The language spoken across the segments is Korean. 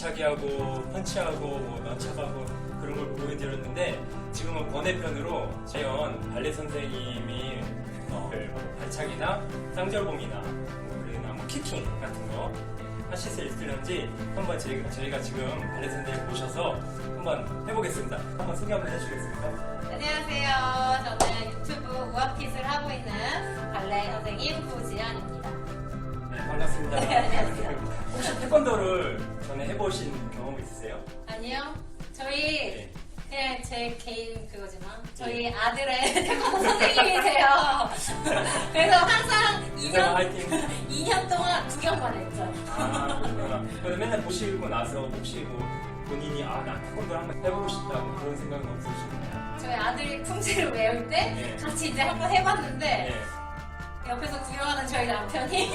발차기하고 펀치하고 뭐 넌착하고 그런 걸 보여드렸는데 지금은 번외편으로 재현 발레 선생님이 어, 뭐 발차기나 쌍절봉이나 뭐 그리나 뭐 키킹 같은 거 하실 수 있을런지 한번 저희가, 저희가 지금 발레 선생님 모셔서 한번 해보겠습니다. 한번 소개 한번 해주시겠습니까? 안녕하세요. 저는 유튜브 우아핏을 하고 있는 발레 선생님 구지연입니다. 네, 반갑습니다. 네, 안녕하세요. 혹시 태권도를 전에 해보신 경험 있으세요? 아니요. 저희 네. 그냥 제 개인 그거지만 저희 네. 아들의 태권도 선생님이세요. 그래서 항상 인상 2년, 화이팅! 2년 동안 구경만 했죠. 아, 그렇구나. 그래서 맨날 보시고 나서 혹시 뭐 본인이 아, 나 태권도 한번 해보고 싶다 뭐 그런 생각은 없으신가요? 저희 아들이 풍지를 외울 때 네. 같이 이제 한번 해봤는데 네. 옆에서 구경하는 저희 남편이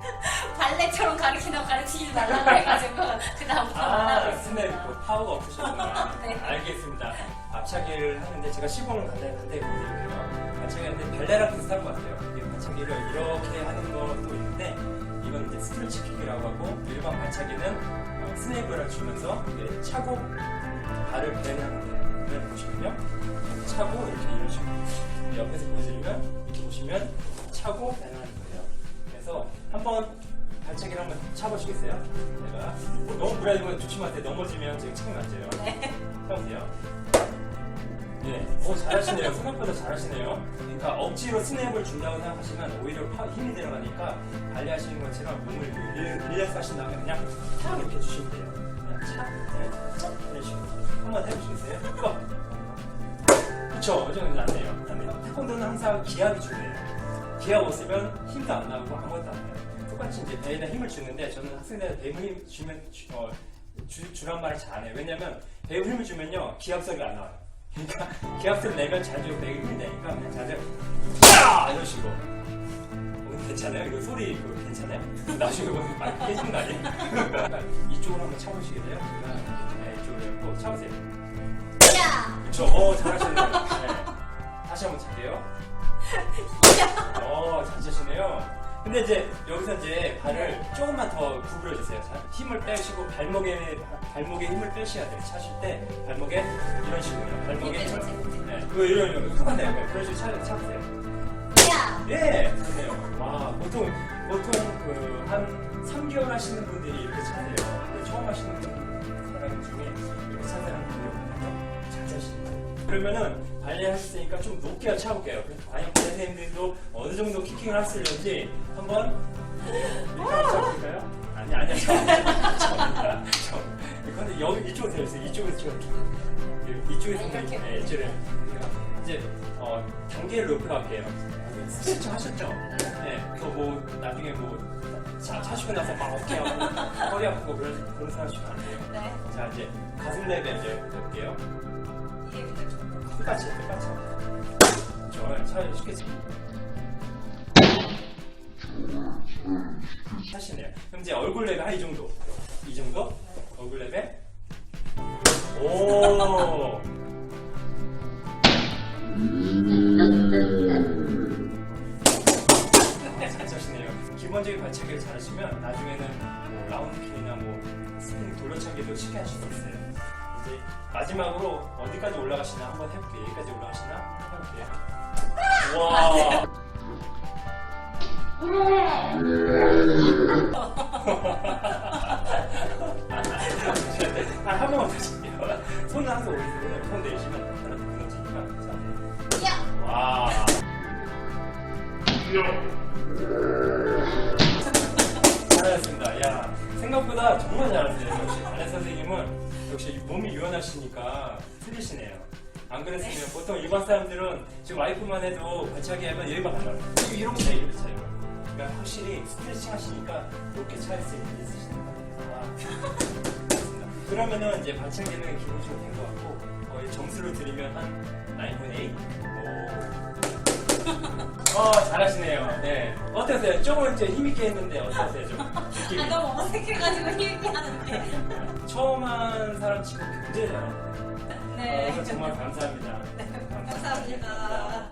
발레처럼 가르치나 가르치지 말라고 해가지고 그 다음부터 아, 있습니다. 근데 뭐 파워가 없으셨구나. 네. 알겠습니다. 앞차기를 하는데 제가 시범을 간단히 간단히 보여드릴게요. 앞차기 하는데 발레랑 비슷한 것 같아요. 이 발차기를 이렇게 하는 것도 있는데 이건 이제 스트레치 킥이라고 하고 일반 발차기는 어, 스네이크를 주면서 이렇게 차고 발을 배하는 데를 보시면요. 차고 이렇게 이런 식으로 옆에서 보여드리면 이렇게 보시면 차고 배하는 거예요. 그래서 한번 발차기를 한번 차보시겠어요? 제가 너무 무리하면 조심하세요. 넘어지면 제가 책임 안 져요. 네. 해보세요. 예, 오 잘하시네요. 생각보다 잘하시네요. 그러니까 억지로 스냅을 준다고 생각하시면 오히려 파- 힘이 들어가니까 발리하시는 것처럼 몸을 릴- 릴렉스 하신 다음에 그냥 탁 이렇게 주시면 돼요. 그냥 착, 네, 이런 식으로. 한번 해보시겠어요? 고! 그쵸, 어제 안 돼요. 안 돼요. 태권도는 항상 기압이 중요해요. 기압 없으면 힘도 안 나오고 아무것도 안 돼요. 똑같이 이제 배에다 힘을 주는데 저는 학생들한테 배에 힘 주면 주, 어, 주, 주란 말을 잘 안 해요. 왜냐면 배에 힘을 주면요 기압 소리가 안 나와요. 그러니까 기압 소리 내면 자주 배에 힘이 되니까 그냥 자주 야 이런 식으로. 어, 괜찮아요? 이거 소리 이거 괜찮아요? 나중에 보면 많이 깨지는 거 아니에요? 이쪽으로 한번 차보시게 돼요. 네, 이쪽으로 해고 차보세요. 야! 그쵸? 어, 잘하시네요. 네. 다시 한번 찰게요. 어, 잘 차시네요. 근데 이제 여기서 이제 발을 조금만 더 구부려 주세요. 자, 힘을 빼시고 발목에 발목에 힘을 빼셔야 돼요. 차실 때 발목에 이런 식으로요. 발목에 그치. 네, 그거 이런 이런 똑같네요. 그런 식으로 차, 차보세요. 야! 예, 좋네요. 와, 보통 보통 그 한 3개월 하시는 분들이 이렇게 차세요. 처음 하시는 분사 그러면은 발레 하셨으니까 좀 높게 차볼게요. 그래서 과연 발레 선생님들도 어느 정도 키킹을 하시려지 한번 차볼까요? 아니 아니요 처음입니다. 처음입니다. 처음. 근데 여기 이쪽으로 되어 있어요. 이쪽에서 찍을게. 이쪽에서 아, 이렇게? 네, 이쪽에 이제 어, 단계를 높여갈게요. 스트레칭 하셨죠? 네. 그거 뭐 나중에 뭐 차, 차시고 나서 막 어깨하고 허리 아프고 그런 그런 사람 주면 안 돼요. 네. 자 이제 가슴 레벨 이제 볼게요. 똑같이 똑같이. 정말 차 쉽게 치. 하시네요. 그럼 이제 얼굴 레벨 한이 정도. 이 정도? 얼굴 레벨. 오. 잘 차시네요. 기본적인 발차기를 잘하시면 나중에는 뭐 라운드킬이나 뭐 스핀 돌려차기도 쉽게 하실 수 있어요. 이제 마지막으로 어디까지 올라가시나 한번 해볼게요. 여기까지 올라가시나 해볼게요. 와. 아, 한 번만 다시게요. 손을 항상 올리세요. 손 내쉬면 하나 더 무너지니까. 와. 잘하셨습니다. 야, 생각보다 정말 잘하세요. 역시 발레 선생님은 역시 몸이 유연하시니까 틀리시네요. 안 그랬으면 보통 일반 사람들은 지금 와이프만 해도 발차기 하면 여기만. 지금 이런 거 이렇게 차요. 그러니까 확실히 스트레칭 하시니까 차일 수 있으시는 것 같아요. 와. 그러면은 이제 발차기는 기본적으로 된것 같고 거의 점수를 드리면 한 9.8. 오. 어 잘하시네요. 네. 어떠세요? 조금 이제 힘있게 했는데 어떠세요? 좀? 아, 너무 어색해가지고 힘이 하는데. 처음 한 사람 치고 굉장히 잘하네요. 네. 어, 정말 감사합니다. 감사합니다.